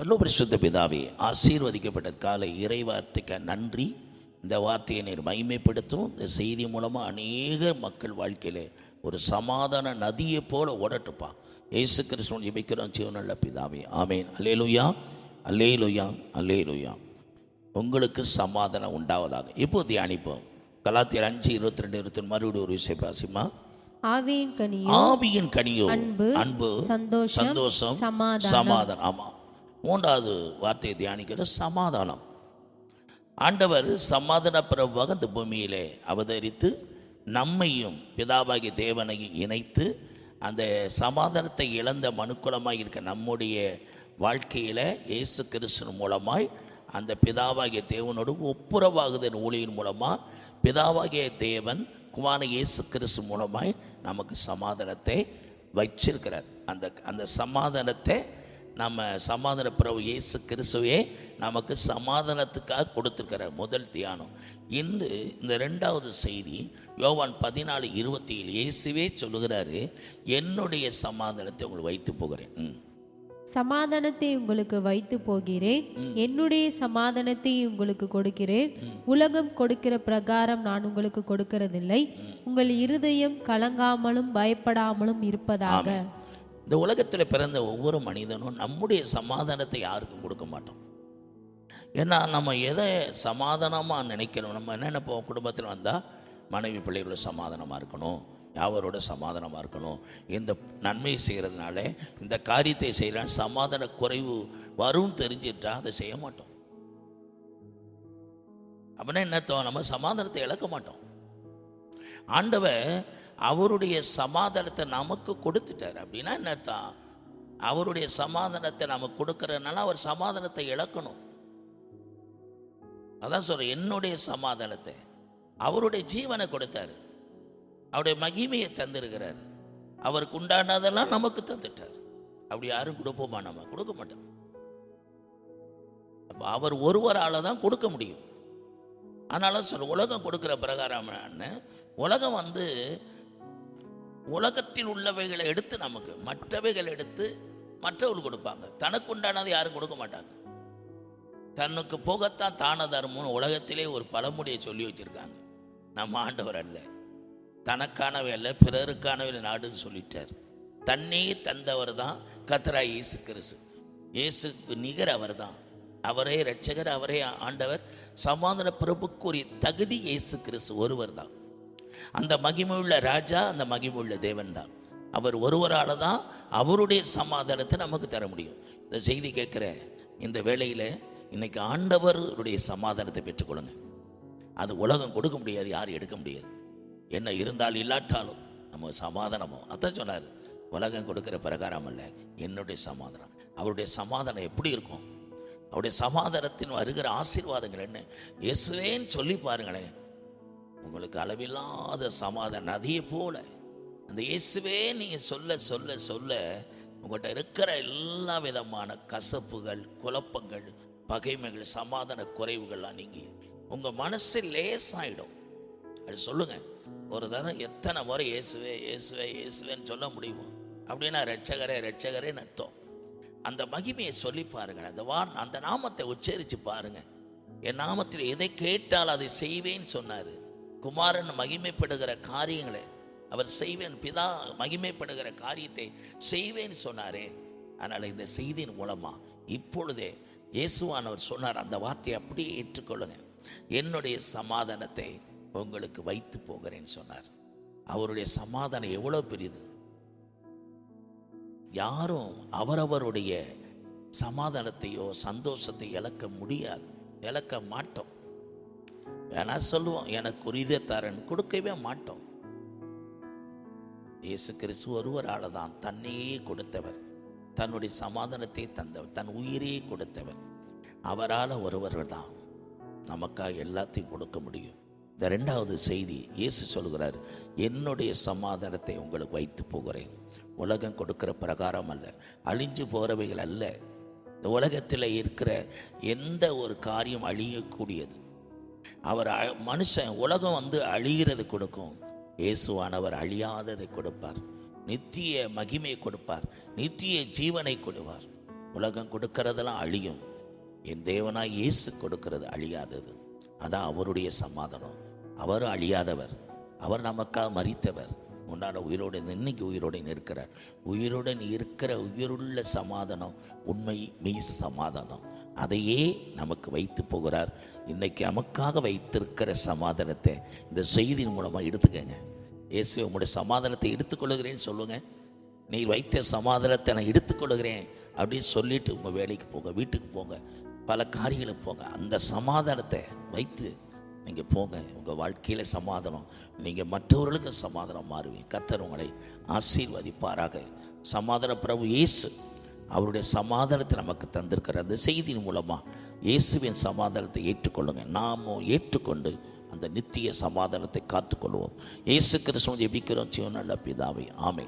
பல்லோ பரிசுத்த பிதாவே ஆசீர்வதிக்கப்பட்ட காலை இறை வார்த்தைக்கு நன்றி. இந்த வார்த்தையை நீர் மகிமைப்படுத்தும். இந்த செய்தி மூலமாக அநேக மக்கள் வாழ்க்கையில் ஒரு சமாதான நதியை போல ஓடட்டுப்பா. இயேசு கிறிஸ்துவன் ஜெபிக்கிறோம். ஜீவனுள்ள பிதாவே ஆமேன். அல்லேலுயா அல்லேலுயா அல்லேலுயா. உங்களுக்கு சமாதானம் உண்டாவதாக. இப்போ தியானிப்போம். கலாத்தியர் அஞ்சு இருபத்தி ரெண்டு இருபத்தி மறுபடியும் ஒரு விஷயம் பாசிமா? ஆவியின் கனியோ ஆவியின் கனியோ அன்பு, அன்பு சந்தோஷம், சந்தோஷம் சமாதானம். சமாதானம். ஆமா. மூன்றாவது வார்த்தையை தியானிக்கிற சமாதானம். ஆண்டவர் சமாதான பிரபுவாக இந்த பூமியிலே அவதரித்து நம்மையும் பிதாவாகிய தேவனையும் இணைத்து அந்த சமாதானத்தை இழந்த மனுக்குலமாக இருக்க நம்முடைய வாழ்க்கையில் இயேசு கிறிஸ்து மூலமாய் அந்த பிதாவாகிய தேவனோடு ஒப்புரவாகுதன் ஊழியின் மூலமாக பிதாவாகிய தேவன் குமார இயேசு கிறிஸ்து மூலமாய் நமக்கு சமாதானத்தை வச்சிருக்கிறார். அந்த அந்த சமாதானத்தை நம்ம சமாதான பிரபு இயேசு கிறிஸ்துவே நமக்கு சமாதானத்துக்காக கொடுத்துருக்கிற முதல் தியானம். இன்று இந்த ரெண்டாவது செய்தி யோவான் பதினாலு இருபத்தி ஏழு இயேசுவே சொல்லுகிறாரு என்னுடைய சமாதானத்தை உங்களுக்கு வைத்து போகிறேன். சமாதானத்தை உங்களுக்கு வைத்து போகிறேன். என்னுடைய சமாதானத்தை உங்களுக்கு கொடுக்கிறேன். உலகம் கொடுக்கிற பிரகாரம் நான் உங்களுக்கு கொடுக்கிறதில்லை. உங்கள் இருதயம் கலங்காமலும் பயப்படாமலும் இருப்பதாக. இந்த உலகத்தில் பிறந்த ஒவ்வொரு மனிதனும் நம்முடைய சமாதானத்தை யாருக்கும் கொடுக்க மாட்டோம். ஏன்னா நம்ம எதை சமாதானமாக நினைக்கிறோம் நம்ம என்ன நினைப்போம் குடும்பத்தில் வந்தால் மனைவி பிள்ளைகளோட சமாதானமாக இருக்கணும்? யாவரோட சமாதானமாக இருக்கணும்? இந்த நன்மை செய்கிறதுனால இந்த காரியத்தை செய்கிற சமாதான குறைவு வரும் தெரிஞ்சிட்டா அதை செய்ய மாட்டோம். அப்படின்னா என்னத்தோம் நம்ம சமாதானத்தை இழக்க மாட்டோம். ஆண்டவன் அவருடைய சமாதானத்தை நமக்கு கொடுத்துட்டார். அப்படின்னா என்ன அர்த்தம் அவருடைய சமாதானத்தை நமக்கு கொடுக்கறதுனால அவர் சமாதானத்தை இழக்கணும். அதான் சொல்கிறேன் என்னுடைய சமாதானத்தை. அவருடைய ஜீவனை கொடுத்தாரு. அவருடைய மகிமையை தந்திருக்கிறார். அவருக்கு உண்டானதெல்லாம் நமக்கு தந்துட்டார். அப்படி யாரும் கொடுப்போமா நம்ம? கொடுக்க மாட்டோம். அப்போ அவர் ஒருவரால் தான் கொடுக்க முடியும். அதனால சொல்ல உலகம் கொடுக்குற பிரகாரம் என்ன? உலகம் வந்து உலகத்தில் உள்ளவைகளை எடுத்து நமக்கு மற்றவைகளை எடுத்து மற்றவர்கள் கொடுப்பாங்க. தனக்கு உண்டானதை யாரும் கொடுக்க மாட்டாங்க. தன்னுக்கு போகத்தான் தான தர்மம்னு உலகத்திலே ஒரு பழமொழியை சொல்லி வச்சிருக்காங்க. நம்ம ஆண்டவர் அல்ல. தனக்கானவை அல்ல பிறருக்கானவை நாடுன்னு சொல்லிட்டார். தன்னையே தந்தவர் தான் கத்ரா இயேசு கிறிஸ்து. இயேசுக்கு நிகர் அவர் தான் அவரே ரட்சகர் அவரே ஆண்டவர். சமாதான பிரபுக்குரிய தகுதி இயேசு கிறிஸ்து ஒருவர் தான் அந்த மகிமையுள்ள ராஜா அந்த மகிமையுள்ள தேவன் தான் அவர் ஒருவரால் தான் அவருடைய சமாதானத்தை நமக்கு தர முடியும். இந்த செய்தி கேட்குற இந்த வேளையில் இன்னைக்கு ஆண்டவருடைய சமாதானத்தை பெற்றுக்கொள்ளுங்க. அது உலகம் கொடுக்க முடியாது யாரும் எடுக்க முடியாது. என்ன இருந்தாலும் இல்லாட்டாலும் நம்ம சமாதானமோ? அதான் சொன்னார். உலகம் கொடுக்குற பிரகாரம் அல்ல என்னுடைய சமாதானம். அவருடைய சமாதானம் எப்படி இருக்கும்? அவருடைய சமாதானத்தின் வருகிற ஆசீர்வாதங்கள் என்ன? இயேசுவேன்னு சொல்லி பாருங்களேன். உங்களுக்கு அளவில்லாத சமாதானம் நதியை போல. அந்த இயேசுவே நீங்கள் சொல்ல சொல்ல சொல்ல உங்கள்கிட்ட இருக்கிற எல்லா விதமான கசப்புகள் குழப்பங்கள் பகைமைகள் சமாதான குறைவுகள்லாம் நீங்கள் உங்கள் மனசு லேசாயிடும். அது சொல்லுங்கள் ஒரு தரம் எத்தனை முறை இயேசுவே இயேசுவே இயேசுவேன்னு சொல்ல முடியுமோ? அப்படின்னா ரட்சகரே ரட்சகரே அர்த்தம். அந்த மகிமையை சொல்லி பாருங்கள். அந்த வா அந்த நாமத்தை உச்சரித்து பாருங்கள் என் நாமத்தில் எதை கேட்டால் அதை செய்வேன்னு சொன்னார். குமாரன் மகிமைப்படுகிற காரியங்களை அவர் செய்வேன் பிதா மகிமைப்படுகிற காரியத்தை செய்வேன் சொன்னாரே. அதனால் இந்த செய்தியின் மூலமாக இப்பொழுதே இயேசுவானவர் சொன்னார் அந்த வார்த்தையை அப்படியே ஏற்றுக்கொள்ளுங்க. என்னுடைய சமாதானத்தை உங்களுக்கு வைத்து போகிறேன்னு சொன்னார். அவருடைய சமாதானம் எவ்வளோ பெரியது? யாரும் அவரவருடைய சமாதானத்தையோ சந்தோஷத்தை இழக்க முடியாது இழக்க மாட்டோம். வேணா சொல்லுவோம் எனக்கு உரிதை தரேன். கொடுக்கவே மாட்டோம். இயேசு கிறிஸ்து ஒருவரால் தான் தன்னையே கொடுத்தவர். தன்னுடைய சமாதானத்தை தந்தவர் தன் உயிரையே கொடுத்தவர். அவரால் ஒருவர் தான் நமக்காக எல்லாத்தையும் கொடுக்க முடியும். இந்த ரெண்டாவது செய்தி இயேசு சொல்கிறார் என்னுடைய சமாதானத்தை உங்களுக்கு வைத்து போகிறேன். உலகம் கொடுக்கிற பிரகாரம் அல்ல அழிஞ்சு போகிறவைகள் அல்ல. இந்த உலகத்தில் இருக்கிற எந்த ஒரு காரியம் அழியக்கூடியது அவர் மனுஷன் உலகம் வந்து அழிகிறது கொடுக்கும். இயேசுவானவர் அழியாததை கொடுப்பார். நித்திய மகிமையை கொடுப்பார். நித்திய ஜீவனை கொடுப்பார். உலகம் கொடுக்கறதெல்லாம் அழியும். என் தேவனாய் இயேசு கொடுக்கிறது அழியாதது. அதான் அவருடைய சமாதானம். அவர் அழியாதவர். அவர் நமக்காக மறித்தவர் உண்டான உயிரோடு இன்னைக்கு உயிரோடு இருக்கிறார் உயிருடன் இருக்கிற உயிருள்ள சமாதானம் உண்மை மெய் சமாதானம். அதையே நமக்கு வைத்து போகிறார். இன்னைக்கு நமக்காக வைத்திருக்கிற சமாதானத்தை இந்த செய்தியின் மூலமாக எடுத்துக்கங்க. இயேசு உங்களுடைய சமாதானத்தை எடுத்துக்கொள்கிறேன்னு சொல்லுங்க. நீ வைத்த சமாதானத்தை நான் எடுத்துக்கொள்கிறேன் அப்படின்னு சொல்லிட்டு உங்கள் வேலைக்கு போங்க வீட்டுக்கு போங்க பல காரியங்களுக்கு போங்க. அந்த சமாதானத்தை வைத்து நீங்கள் போங்க. உங்கள் வாழ்க்கையில் சமாதானம் நீங்கள் மற்றவர்களுக்கு சமாதானம் மாறுவீங்க. கத்தர் உங்களை ஆசீர்வதிப்பாராக. சமாதான பிரபு இயேசு அவருடைய சமாதானத்தை நமக்கு தந்திருக்கிற அந்த செய்தியின் மூலமாக இயேசுவின் சமாதானத்தை ஏற்றுக்கொள்ளுங்க. நாமும் ஏற்றுக்கொண்டு அந்த நித்திய சமாதானத்தை காத்துக்கொள்வோம். இயேசு கிருஷ்ணன் ஜெபிக்கிறோம். சிவனல்ல பிதாவை. ஆமை